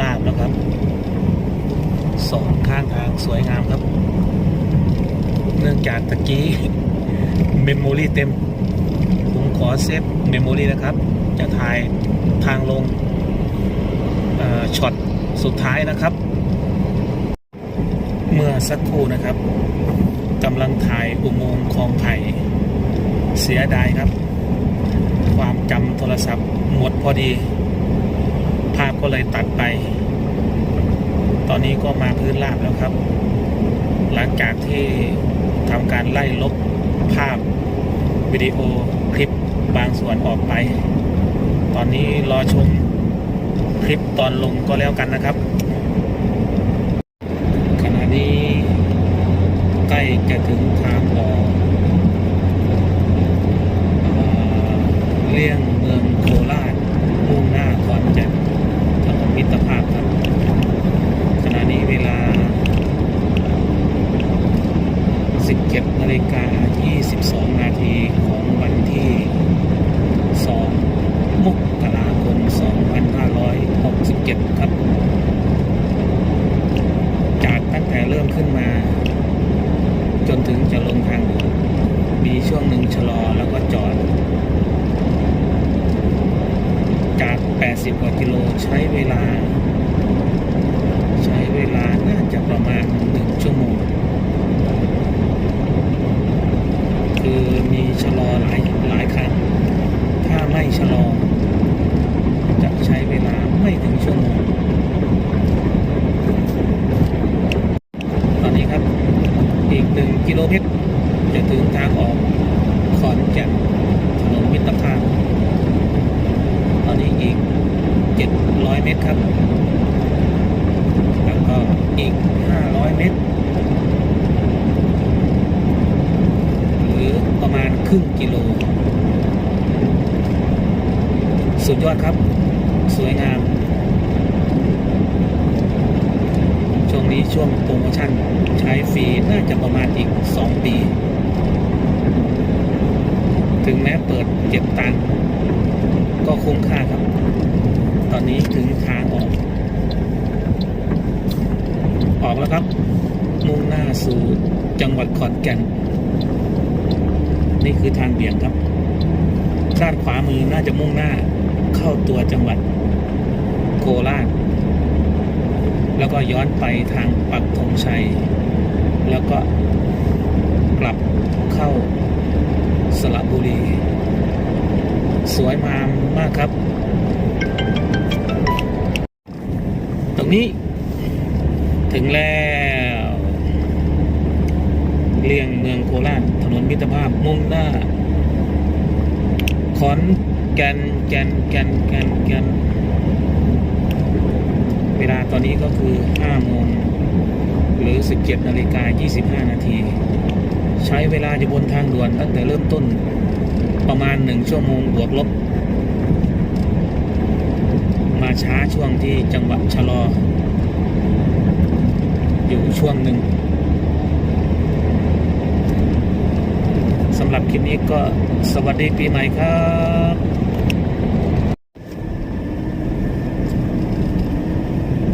ลาบแล้วครับสองข้างทางสวยงามครับ เนื่องจากตะกี้เมมโมรีเต็ม ผมขอเซฟเมมโมรีนะครับ จะถ่ายทางลงช็อตสุดท้ายนะครับ เมื่อสักครู่นะครับกำลังถ่ายอุโมงค์คลองไผ่เสียดายครับ ความจำโทรศัพท์หมดพอดี ก็เลยตัดไป ตอนนี้ก็มาพื้นราบแล้วครับ หลังจากที่ทำการไล่ลบภาพวิดีโอคลิปบางส่วนออกไป ตอนนี้รอชมคลิปตอนลงก็แล้วกันนะครับขณะนี้ใกล้จะถึงทางออกเลี่ยงเมืองโคราชมุ่งหน้าก่อนจะถนน มิตรภาพครับขณะนี้เวลา 17นาฬิกา22 นาทีของวันที่ 2 มกราคม 2567 ครับ จากตั้งแต่เริ่มขึ้นมา จนถึงจะลงทางด่วนมีช่วงหนึ่งชะลอแล้วก็จอด จาก 80 กว่ากิโลใช้เวลา ใช้เวลาน่าจะประมาณ 1 ชั่วโมง คือมีชะลอหลายหลายครั้งถ้าไม่ชะลอ จะใช้เวลาไม่ถึงชั่วโมง ตอนนี้ครับ อีกหนึ่งกิโลเมตร จะถึงทางออกขอนแก่นถนนมิตรภาพ ตอนนี้อีก 700 เมตร ครับ แล้วก็อีก 500 เมตร หรือประมาณครึ่งกิโล สุดยอดครับ สวยงาม ช่วงนี้ช่วงโปรโมชั่นใช้ฟรีน่าจะประมาณอีก 2 ปี ถึงแม้เปิดเก็บตังก็คุ้มค่าครับ นี้ถึงทางออก ออกแล้วครับ มุ่งหน้าสู่จังหวัดขอนแก่น นี่คือทางเบี่ยงครับ ด้านขวามือน่าจะมุ่งหน้าเข้าตัวจังหวัดโคราช แล้วก็ย้อนไปทางปักธงชัย แล้วก็กลับเข้าสระบุรี สวยงามมากครับ นี้ ถึงแล้ว เลี่ยงเมืองโคราชถนนมิตรภาพมุ่งหน้า ขอนแก่นแก่นแก่นแก่นแก่นเวลาตอนนี้ก็คือ5โมงหรือ 17นาฬิกา25 นาที ใช้เวลาอยู่บนทางด่วนตั้งแต่เริ่มต้นประมาณ 1 ชั่วโมงบวกลบ มาช้าช่วงที่จังหวัดชะลอ อยู่ช่วงหนึ่งสำหรับคลิปนี้ก็สวัสดีปีใหม่ครับ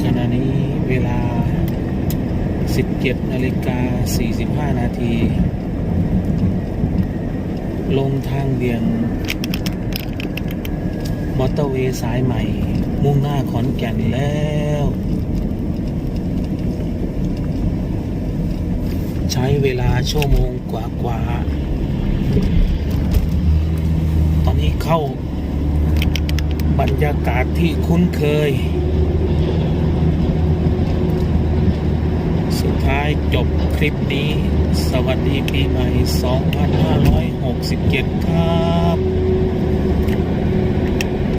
ขณะนี้เวลา 17นาฬิกา45 นาที ลงทางเบียงมอเตอร์เวย์สายใหม่ มุ่งหน้าขอนแก่นแล้ว ใช้เวลาชั่วโมงกว่าๆตอนนี้เข้าบรรยากาศที่คุ้นเคย สุดท้ายจบคลิปนี้ สวัสดีปีใหม่ 2567 ครับ